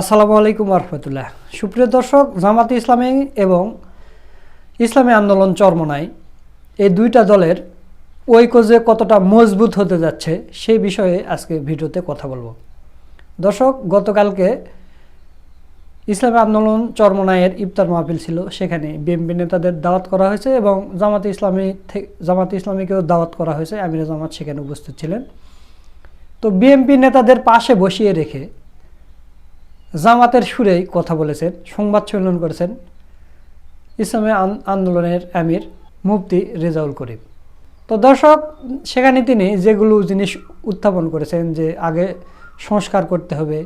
আসসালামু আলাইকুম রহমতুল্লাহ সুপ্রিয় দর্শক, জামাতে ইসলামী এবং ইসলামী আন্দোলন চরমনাই এই দুইটা দলের ঐক্য যে কতটা মজবুত হতে যাচ্ছে সেই বিষয়ে আজকে ভিডিওতে কথা বলব। দর্শক, গতকালকে ইসলামী আন্দোলন চরমনাইয়ের ইফতার মাহফিল ছিল, সেখানে বিএমপি নেতাদের দাওয়াত করা হয়েছে এবং জামাতে ইসলামী জামাতে ইসলামীকেও দাওয়াত করা হয়েছে। আমিরা জামাত সেখানে উপস্থিত ছিলেন। তো বিএমপি নেতাদের পাশে বসিয়ে রেখে জামাতের সুরেই কথা বলেছেন, সংবাদ সম্মেলন করেছেন ইসলামী আন্দোলনের আমির মুফতি রেজাউল করিম। তো দর্শক, সেখানে তিনি যেগুলো জিনিস উত্থাপন করেছেন যে আগে সংস্কার করতে হবে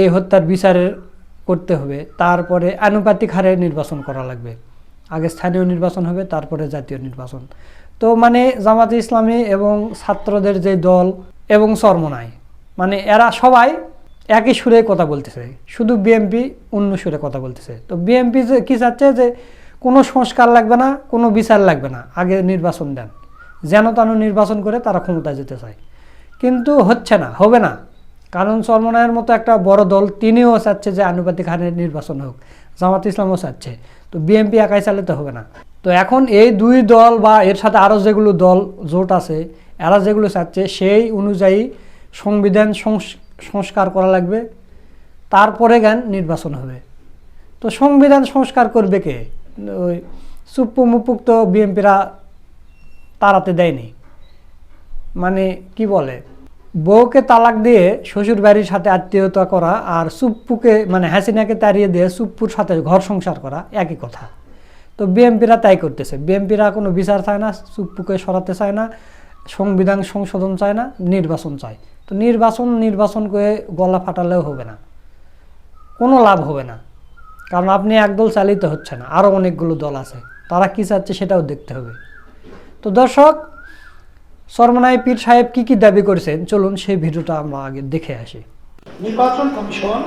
এই হত্যার বিচারের করতে হবে, তারপরে আনুপাতিক হারে নির্বাচন করা লাগবে। আগে স্থানীয় নির্বাচন হবে, তারপরে জাতীয় নির্বাচন। তো মানে জামাতে ইসলামী এবং ছাত্রদের যে দল এবং চরমনাই মানে এরা সবাই একই সুরে কথা বলতেছে। শুধু বিএমপি অন্য সুরে কথা বলতেছে। তো বিএমপি কী চাচ্ছে যে কোনো সংস্কার লাগবে না, কোনো বিচার লাগবে না, আগে নির্বাচন দেন। যেন তেন নির্বাচন করে তারা ক্ষমতায় যেতে চায়। কিন্তু হচ্ছে না, হবে না। কারণ চরমনায়ের মতো একটা বড় দল, তিনিও চাচ্ছে যে আনুপাতিক হারে নির্বাচন হোক। জামাত ইসলামও চাচ্ছে। তো বিএমপি একাই চালাতে হবে না। তো এখন এই দুই দল বা এর সাথে আরও যেগুলো দল জোট আছে, এরা যেগুলো চাচ্ছে সেই অনুযায়ী সংবিধান সংস্কার করা লাগবে, তারপরে জ্ঞান নির্বাচন হবে। তো সংবিধান সংস্কার করবে কে? ওই সুপ্পু মুপুক তো বিএনপিরা তাড়াতে দেয়নি। মানে কি বলে? বউকে তালাক দিয়ে শ্বশুর বাড়ির সাথে আত্মীয়তা করা আর সুপ্পুকে মানে হাসিনাকে তাড়িয়ে দিয়ে সুপ্পুর সাথে ঘর সংসার করা, একই কথা। তো বিএমপিরা তাই করতেছে। বিএমপিরা কোনো বিচার চায় না, সুপ্পুকে সরাতে চায় না। সংবিধান সংশোধন চায় না, নির্বাচন চায়। তো নির্বাচন নির্বাচন করে গলা ফাটালেও হবে না। কোনো লাভ হবে না। কারণ আপনি একদল চালিত হচ্ছে না আরও অনেকগুলো দল আছে। তারা কী চাচ্ছে সেটাও দেখতে হবে। তো দর্শক সরমনাই পীর সাহেব কি কি দাবি করেছেন? চলুন সেই ভিডিওটা আমরা আগে দেখে আসি। নির্বাচন কমিশন,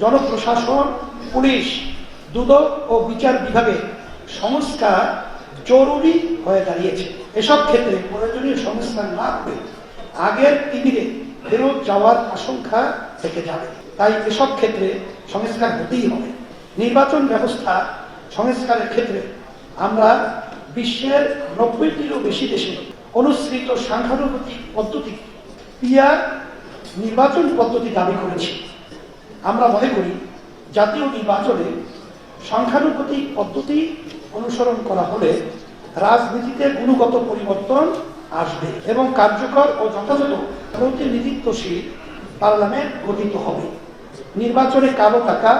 জনপ্রশাসন, পুলিশ, দুদক ও বিচার বিভাগে সংস্কার জরুরি হয়ে দাঁড়িয়েছে। এসব ক্ষেত্রে প্রয়োজনীয় সংস্কার না করে আগের তিমিরে ফেরত যাওয়ার আশঙ্কা থেকে যাবে। তাই এসব ক্ষেত্রে সংস্কার হতেই হবে। নির্বাচন ব্যবস্থা সংস্কারের ক্ষেত্রে আমরা বিশ্বের নব্বইটিরও বেশি দেশে অনুসৃত সাংখ্যানুভূতিক পদ্ধতি পিয়ার নির্বাচন পদ্ধতি দাবি করেছি। আমরা মনে করি জাতীয় নির্বাচনে সংখ্যানুপাতিক পদ্ধতি অনুসরণ করা হলে রাজনীতিতে গুণগত পরিবর্তন আসবে এবং কার্যকর ও যথাযথ প্রতিনিধিত্বশীল পার্লামেন্ট গঠিত হবে। নির্বাচনে কালো টাকা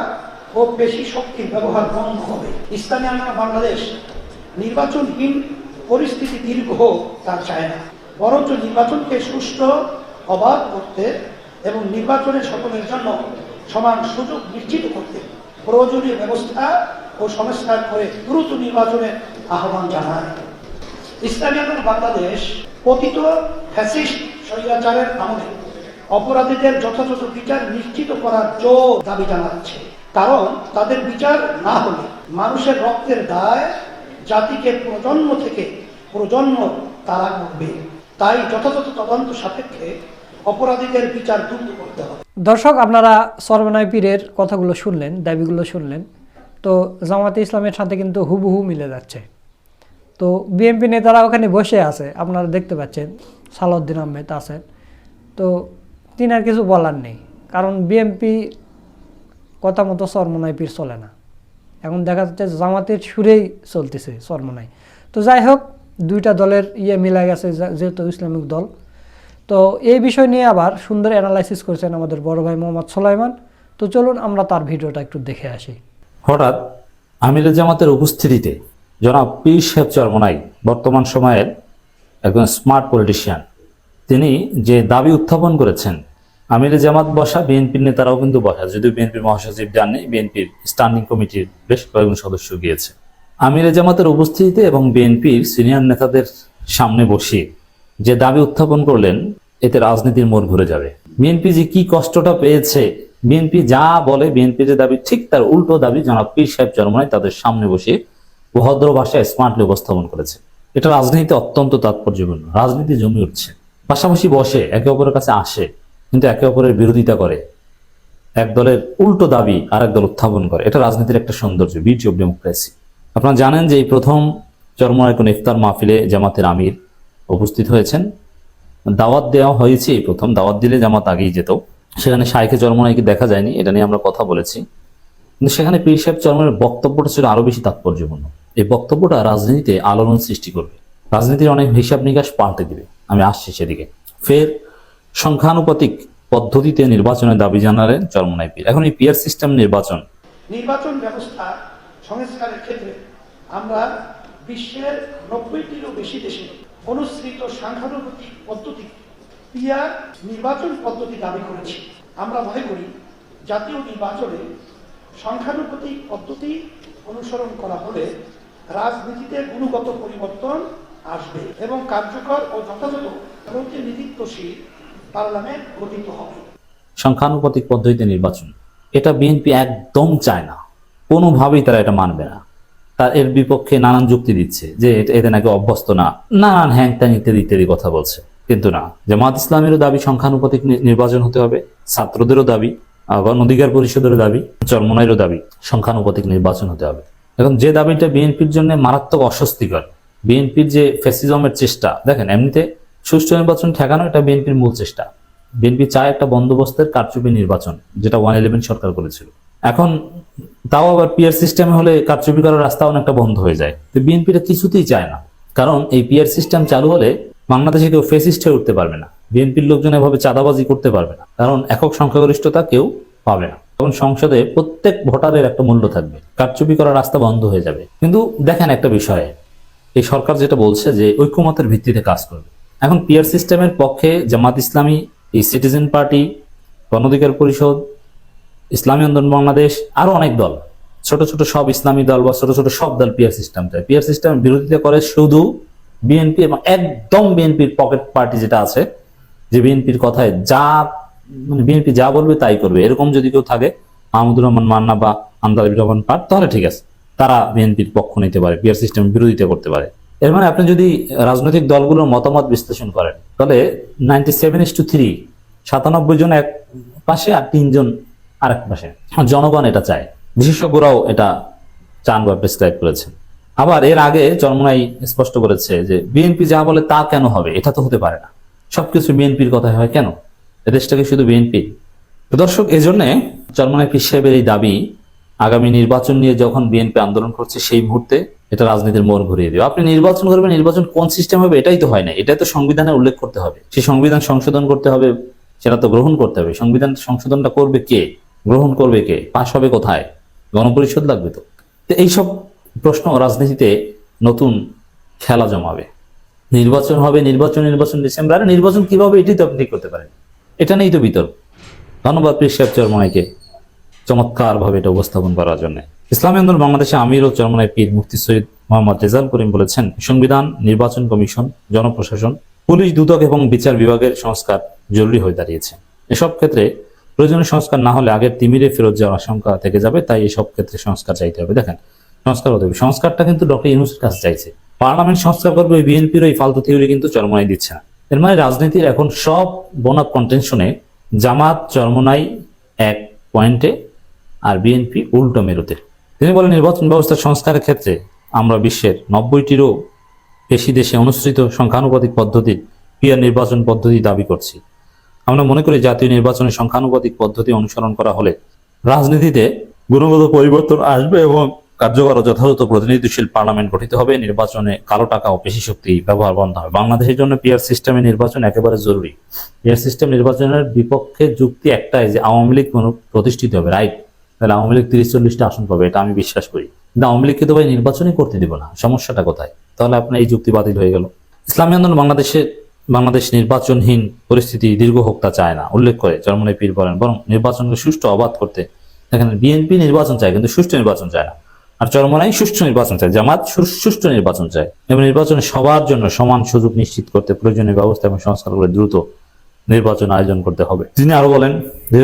ও বেশি শক্তির ব্যবহার বন্ধ হবে। ইসলামী বাংলাদেশ নির্বাচনহীন পরিস্থিতি দীর্ঘ তা চায় না। বরঞ্চ নির্বাচনকে সুষ্ঠু অবাধ করতে এবং নির্বাচনে সকলের জন্য সমান সুযোগ নিশ্চিত করতে প্রয়োজনীয় ব্যবস্থা ও সংস্কার করে দ্রুত নির্বাচনের আহ্বান জানায়। ইসলামী আন্দোলন বাংলাদেশ পতিত ফ্যাসিস্ট স্বৈরাচারের আমলে অপরাধীদের যথাযথ বিচার নিশ্চিত করার জোর দাবি জানাচ্ছে। কারণ তাদের বিচার না হলে মানুষের রক্তের দায় জাতিকে প্রজন্ম থেকে প্রজন্ম তারা করবে। তাই যথাযথ তদন্ত সাপেক্ষে অপরাধীদের বিচার দ্রুত করতে হবে। দর্শক, আপনারা সরমনাই পীরের কথাগুলো শুনলেন, দাবিগুলো শুনলেন। তো জামাতে ইসলামের সাথে কিন্তু হুবহু মিলে যাচ্ছে। তো বিএনপি নেতারা ওখানে বসে আছে, আপনারা দেখতে পাচ্ছেন, সালাউদ্দিন আহমেদ আছেন। তো তিনি আর কিছু বলার নেই, কারণ বিএনপি কথা মতো সরমনাই পীর চলে না। এখন দেখা যাচ্ছে জামাতের সুরেই চলতেছে সরমনাই তো যাই হোক, দুইটা দলের ইয়ে মিলা গেছে যেহেতু ইসলামিক দল। তো এই বিষয় নিয়ে আবার সুন্দর অ্যানালাইসিস করেছেন আমাদের বড় ভাই মোহাম্মদ সোলাইমান। তো চলুন আমরা তার ভিডিওটা একটু দেখে আসি। হঠাৎ আমির জামাতের উপস্থিতিতে জনাব পীর সাহেব চরমনাই, বর্তমান সময়ের একজন স্মার্ট পলিটিশিয়ান, তিনি যে দাবি উত্থাপন করেছেন, আমির জামাত বসা, বিএনপির নেতারাও কিন্তু বসা, যদিও বিএনপির মহাসচিব যাননি বিএনপির স্ট্যান্ডিং কমিটির বেশ কয়েকজন সদস্য গিয়েছে। আমির জামাতের উপস্থিতিতে এবং বিএনপির সিনিয়র নেতাদের সামনে বসিয়ে যে দাবি উত্থাপন করলেন, এতে রাজনীতির মোড় ঘুরে যাবে। বিএনপি যে কি কষ্টটা পেয়েছে বিএনপি যা বলে বিএনপি যে দাবি, ঠিক তার উল্টো দাবি জনাব পীর সাহেব চরমায় তাদের সামনে বসে ভদ্র ভাষায় স্মার্টলি উপস্থাপন করেছে। এটা রাজনীতি অত্যন্ত তাৎপর্যপূর্ণ। রাজনীতি জমে উঠছে। পাশাপাশি বসে, একে অপরের কাছে আসে, কিন্তু একে অপরের বিরোধিতা করে। এক দলের উল্টো দাবি আর এক দল উত্থাপন করে। এটা রাজনীতির একটা সৌন্দর্য বিউটি অফ ডেমোক্রেসি আপনারা জানেন যে এই প্রথম চরমনায় কোন ইফতার মাহফিলে জামাতের আমির উপস্থিত হয়েছেন। দাওয়াত দেওয়া হয়েছে এই প্রথম। দাওয়াত দিলে জামাত আগেই যেত। সেখানে শাইখে চরমনাইকে দেখা যায়নি, এটা নিয়ে আমরা কথা বলেছি। কিন্তু সেখানে পীর সাহেব চরমের বক্তব্যটা ছিল আরও বেশি তাৎপর্যপূর্ণ। এই বক্তব্যটা রাজনীতিতে আলোড়ন সৃষ্টি করবে। রাজনীতির অনেক হিসাব নিকাশ পাল্টে দিবে। আমি আসছি সেদিকে। ফের সংখ্যানুপাতিক পদ্ধতিতে নির্বাচনের দাবি জানালেন চরমনাই পীর। এখন এই পিয়ার সিস্টেম নির্বাচন। নির্বাচন ব্যবস্থা সংস্কারের ক্ষেত্রে আমরা বিশ্বের নব্বইটিরও বেশি দেশে অনুসৃত সাংখ্যানুভূতিক পদ্ধতি পিয়ার নির্বাচন পদ্ধতি দাবি করেছি। আমরা মনে করি, জাতীয় নির্বাচনে সংখ্যানুভূতিক পদ্ধতি অনুসরণ করা হলে রাজনীতিতে গুণগত পরিবর্তন আসবে এবং কার্যকর ও যথাযথ প্রতিনিধিত্বশীল পার্লামেন্ট গঠিত হবে। সংখ্যানুপাতিক পদ্ধতিতে নির্বাচন। এটা বিএনপি একদম চায় না। কোনোভাবেই তারা এটা মানবে না। তার এর বিপক্ষে নানান যুক্তি দিচ্ছে যে এটা- এতে নাকি অভ্যস্ত না। নানান হ্যাং ত্যাং ইত্যাদি ইত্যাদি কথা বলছে। কিন্তু না। জামাত ইসলামেরও দাবি সংখ্যানুপাতিক নির্বাচন হতে হবে। ছাত্রদেরও দাবি আবার অধিকার পরিষদেরও দাবি চরমনাইরও দাবি সংখ্যানুপাতিক নির্বাচন হতে হবে। এখন যে দাবিটা বিএনপির জন্য মারাত্মক অস্বস্তিকর, বিএনপির যে ফ্যাসিজমের চেষ্টা, দেখেন এমনিতে সুষ্ঠু নির্বাচন ঠেকানো এটা বিএনপির মূল চেষ্টা। বিএনপি চায় একটা বন্দোবস্তের কারচুপি নির্বাচন, যেটা ওয়ান ইলেভেন সরকার করেছিল। এখন তাও আবার পিয়ার সিস্টেমে হলে কারচুপি করার রাস্তা অনেকটা বন্ধ হয়ে যায়। তো বিএনপিটা কিছুতেই চায় না। কারণ এই পিয়ার সিস্টেম চালু হলে বাংলাদেশে কেউ ফেসিস্ট হয়ে উঠতে পারবে না। বিএনপির লোকজন এভাবে চাঁদাবাজি করতে পারবে না। কারণ একক সংখ্যাগরিষ্ঠতা কেউ পাবে না। তখন সংসদে প্রত্যেক ভোটারের একটা মূল্য থাকবে। কারচুপি করার রাস্তা বন্ধ হয়ে যাবে। কিন্তু দেখেন একটা বিষয়ে। এই সরকার যেটা বলছে যে ঐক্যমতের ভিত্তিতে কাজ করবে। এখন পিয়ার সিস্টেমের পক্ষে জামাত ইসলামী, এই সিটিজেন পার্টি গণঅধিকার পরিষদ, ইসলামী আন্দোলন বাংলাদেশ, আরও অনেক দল। ছোট ছোট সব ইসলামী দল বা ছোট ছোট সব দল পিয়ার সিস্টেম চায় পিয়ার সিস্টেম বিরোধিতা করে শুধু বিএনপি এবং একদম বিএনপির পকেট পার্টি যেটা আছে, যে বিএনপির কথায় যা মানে বিএনপি যা বলবে তাই করবে। এরকম যদি কেউ থাকে, মাহমুদুর রহমান মান্না বা আন্দাজ রহমান পাট তাহলে ঠিক আছে। তারা বিএনপির পক্ষ নিতে পারে পিয়ার সিস্টেম বিরোধিতা করতে পারে। এর মানে আপনি যদি রাজনৈতিক দলগুলোর মতামত বিশ্লেষণ করেন, তাহলে ninety seven is two three সাতানব্বই জন এক পাশে আর তিনজন আরেক পাশে। জনগণ এটা চায়। বিশেষজ্ঞরাও এটা চান বা প্রেসক্রাইব করেছেন আবার এর আগে চরমনাই স্পষ্ট করেছে যে বিএনপি যা বলে তা কেন হবে? এটা তো হতে পারে না। সবকিছু বিএনপির কথাই হয় কেন? এদেশটাকে শুধু বিএনপি দর্শক এই জন্যে চরমনাই পীর এই দাবি আগামী নির্বাচন নিয়ে যখন বিএনপি আন্দোলন করছে সেই মুহূর্তে এটা রাজনীতির মোড় ঘুরিয়ে দেবে। আপনি নির্বাচন করবেন, নির্বাচন কোন সিস্টেম হবে এটাই তো হয় না। এটাই তো সংবিধানে উল্লেখ করতে হবে। সেই সংবিধান সংশোধন করতে হবে, সেটা তো গ্রহণ করতে হবে। সংবিধান সংশোধনটা করবে কে? গ্রহণ করবে কে? পাশ হবে কোথায়? গণপরিষদ লাগবে তো এইসব প্রশ্ন, রাজনীতিতে নতুন খেলা জমাবে। নির্বাচন হবে, নির্বাচন নির্বাচন ডিসেম্বর। নির্বাচন কীভাবে এটাই তো আপনি করতে পারেন। এটা নেই তো বিতর্ক। ধন্যবাদ সাহেব চরমনাইকে চমৎকার ভাবে এটা উপস্থাপন করার জন্য। ইসলামী আন্দোলন বাংলাদেশে আমির ও চরমনাই পীর মুফতি সৈয়দ মোহাম্মদ রেজাল করিম বলেছেন, সংবিধান, নির্বাচন কমিশন, জনপ্রশাসন, পুলিশ দুদক এবং বিচার বিভাগের সংস্কার জরুরি হয়ে দাঁড়িয়েছে। এসব ক্ষেত্রে প্রয়োজনীয় সংস্কার না হলে আগের তিমিরে ফেরত যাওয়ার আশঙ্কা থেকে যাবে, তাই এসব ক্ষেত্রে সংস্কার চাইতে হবে। দেখেন সংস্কার হতে হবে সংস্কারটা কিন্তু ডক্টর ইউনুসের কাছে চাইছে। পার্লামেন্ট সংস্কার করবে ওই বিএনপির ওই ফালতু থিওরি কিন্তু চরমনাই দিচ্ছে না। এর মানে রাজনীতির এখন সব বোন অফ কন্টেনশনে জামাত, চরমনাই এক পয়েন্টে আর বিএনপি উল্টো মেরুতে। তিনি বলেন, নির্বাচন ব্যবস্থার সংস্কারের ক্ষেত্রে আমরা বিশ্বের নব্বইটিরও বেশি দেশে অনুসৃত সংখ্যানুপাতিক পদ্ধতির পিয়ার নির্বাচন পদ্ধতি দাবি করছি। আমরা মনে করি জাতীয় নির্বাচনে সংখ্যানুপাতিক পদ্ধতি অনুসরণ করা হলে রাজনীতিতে গুণগত পরিবর্তন আসবে এবং কার্যকর ও যথাযথ প্রতিনিধিশীল পার্লামেন্ট গঠিত হবে। নির্বাচনে কালো টাকা ও পেশি শক্তি ব্যবহার বন্ধ হবে। বাংলাদেশের জন্য পিয়ার সিস্টেমে নির্বাচন একেবারে জরুরি। পিয়ার সিস্টেম নির্বাচনের বিপক্ষে যুক্তি একটাই যে আওয়ামী লীগ কোনো প্রতিষ্ঠিত হবে। রাইট। তাহলে আওয়ামী লীগ তিরিশ চল্লিশটা আসন পাবে, এটা আমি বিশ্বাস করি। কিন্তু আওয়ামী লীগকে তো ভাই নির্বাচনই করতে দিব না। সমস্যাটা কোথায়? তাহলে আপনার এই যুক্তি বাতিল হয়ে গেল। ইসলামী আন্দোলন বাংলাদেশে, বাংলাদেশ নির্বাচনহীন পরিস্থিতি দীর্ঘ হোক তা চায় না। উল্লেখ করে চরমনে পীর বলেন, বরং নির্বাচনকে সুষ্ঠু অবাধ করতে দেখেন বিএনপি নির্বাচন চায়, কিন্তু সুষ্ঠু নির্বাচন চায় না। আর চরমনাই সুষ্ঠু নির্বাচন চায়, জামাত সুষ্ঠু নির্বাচন চায়। এবং নির্বাচনে সবার জন্য সমান সুযোগ নিশ্চিত করতে প্রয়োজনীয় ব্যবস্থা এবং সংস্কার করে দ্রুত নির্বাচন আয়োজন করতে হবে। তিনি আরও বলেন, দুই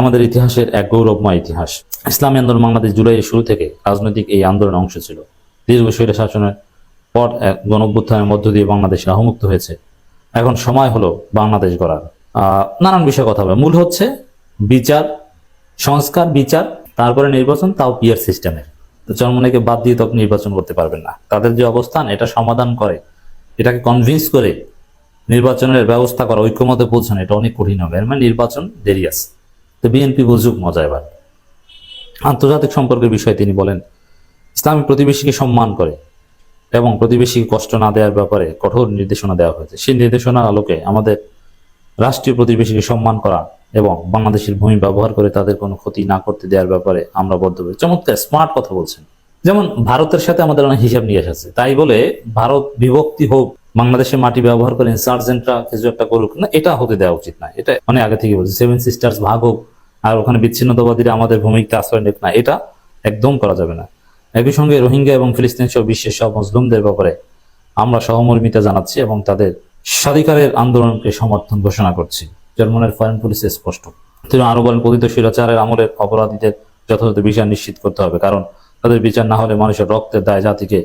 আমাদের ইতিহাসের এক গৌরবময় ইতিহাস। ইসলামী আন্দোলন বাংলাদেশ জুলাইয়ের শুরু থেকে রাজনৈতিক এই আন্দোলনের অংশ ছিল। দীর্ঘ স্বৈর শাসনের পর এক গণঅভ্যুত্থানের মধ্য দিয়ে বাংলাদেশ রাহমুক্ত হয়েছে। এখন সময় হলো বাংলাদেশ গড়ার। নানান বিষয়ে কথা হবে মূল হচ্ছে বিচার, সংস্কার, বিচার তারপরে নির্বাচন তাও পিয়ার সিস্টেমের। তো চরমনাইকে বাদ দিয়ে তো আপনি নির্বাচন করতে পারবেন না। তাদের যে অবস্থান, এটা সমাধান করে, এটাকে কনভিন্স করে নির্বাচনের ব্যবস্থা করা, ঐক্যমতে পৌঁছানো, এটা অনেক কঠিন হবে। মানে নির্বাচন দেরি আছে। তো বিএনপি বুঝুক মজা এবার। আন্তর্জাতিক সম্পর্কের বিষয়ে তিনি বলেন, ইসলামী প্রতিবেশীকে সম্মান করে এবং প্রতিবেশীকে কষ্ট না দেওয়ার ব্যাপারে কঠোর নির্দেশনা দেওয়া হয়েছে। সেই নির্দেশনার আলোকে আমাদের রাষ্ট্রীয় প্রতিবেশীকে সম্মান করা এবং বাংলাদেশের ভূমি ব্যবহার করে তাদের কোনো ক্ষতি না করতে দেওয়ার ব্যাপারে আমরা বদ্ধপরি চমৎকার, স্মার্ট কথা বলছেন। যেমন ভারতের সাথে আমাদের অনেক হিসাব নিয়ে আছে। তাই বলে ভারত বিভক্তি হোক বাংলাদেশের মাটি ব্যবহার করে ইনসার্জেন্টরা কিছু একটা করুক, না, এটা হতে দেওয়া উচিত না। এটা অনেক আগে থেকে বলছি সেভেন সিস্টার্স ভাগ হোক, আর ওখানে বিচ্ছিন্নতাবাদীরা আমাদের ভূমিকে আশ্রয় নেক না, এটা একদম করা যাবে না। একই সঙ্গে রোহিঙ্গা এবং ফিলিস্তিন সহ বিশ্বের সব মুসলিমদের ব্যাপারে আমরা সহমর্মিতা জানাচ্ছি এবং তাদের স্বাধিকারের আন্দোলনকে সমর্থন ঘোষণা করছি। জার্মানের ফরেন পুলিশে স্পষ্ট। তিনি আরও বলেন পতিত স্বৈরাচারের আমলের অপরাধীদের যথাযথ বিচার নিশ্চিত করতে হবে, কারণ তাদের বিচার না হলে মানুষের রক্তের দায় জাতিকে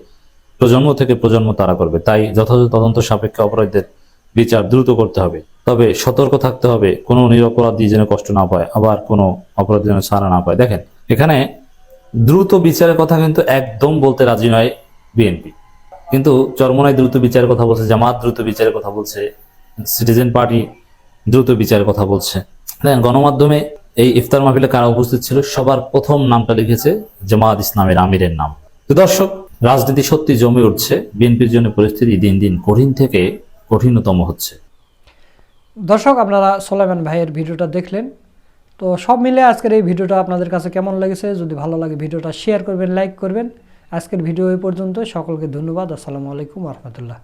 প্রজন্ম থেকে প্রজন্ম তারা করবে। তাই যথাযথ তদন্ত সাপেক্ষে অপরাধীদের বিচার দ্রুত করতে হবে। তবে সতর্ক থাকতে হবে, কোনো নিরপরাধী যেন কষ্ট না পায়, আবার কোনো অপরাধী যেন ছাড়া না পায়। দেখেন, এখানে দ্রুত বিচারের কথা কিন্তু একদম বলতে রাজি নয় বিএনপি। কিন্তু চরমনায় দ্রুত বিচারের কথা বলছে, জামাত দ্রুত বিচারের কথা বলছে, সিটিজেন পার্টি দ্রুত বিচারের কথা বলছে। দেখেন, গণমাধ্যমে এই ইফতার মাহফিলে কারা উপস্থিত ছিল? সবার প্রথম নামটা লিখেছে জামাত ইসলামের আমিরের নাম। তো দর্শক, রাজনীতি সত্যি জমে উঠছে, বিএনপির জন্য পরিস্থিতি দিন দিন কঠিন থেকে কঠিনতম হচ্ছে। দর্শক, আপনারা সোলাইমান ভাইয়ের ভিডিওটা দেখলেন। তো সব মিলে আজকের এই ভিডিওটা আপনাদের কাছে কেমন লেগেছে? যদি ভালো লাগে ভিডিওটা শেয়ার করবেন লাইক করবেন। আজকের ভিডিও এই পর্যন্ত সকলকে ধন্যবাদ। আসসালামু আলাইকুম রহমতুল্লাহ।